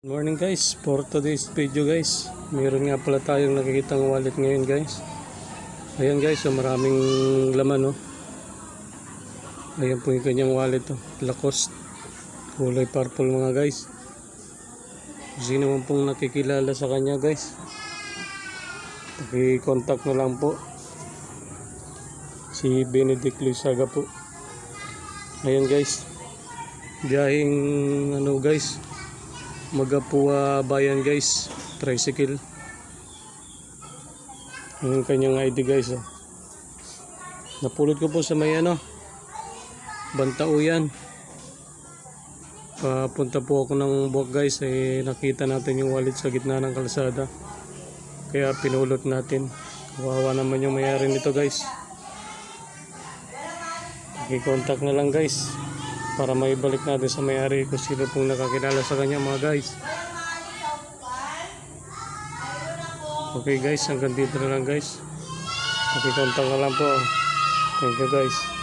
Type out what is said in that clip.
Morning guys, for today's video guys, mayroon nga pala tayong nakikitang wallet ngayon guys. Ayan guys, so maraming laman no. Ayan po yung kanyang wallet to, Lacoste. Kulay purple mga guys. Sino man pong nakikilala sa kanya guys. Paki-contact na lang po. Si Benedict Luisaga po. Ayan guys. Biyahing ano guys, Magapua Bayan guys, tricycle. Yung kanyang ID guys. Oh. Napulot ko po sa may ano, Bantauyan. Papunta po ako ng buwak guys, eh nakita natin yung wallet sa gitna ng kalsada. Kaya pinulot natin. Kawawa naman yung mayari nito guys. I-contact na lang guys para maibalik natin sa may-ari kung sino pong nakakilala sa kanya mga guys. Okay guys, hanggang dito na lang guys. Pakikontak na lang po. Thank you guys.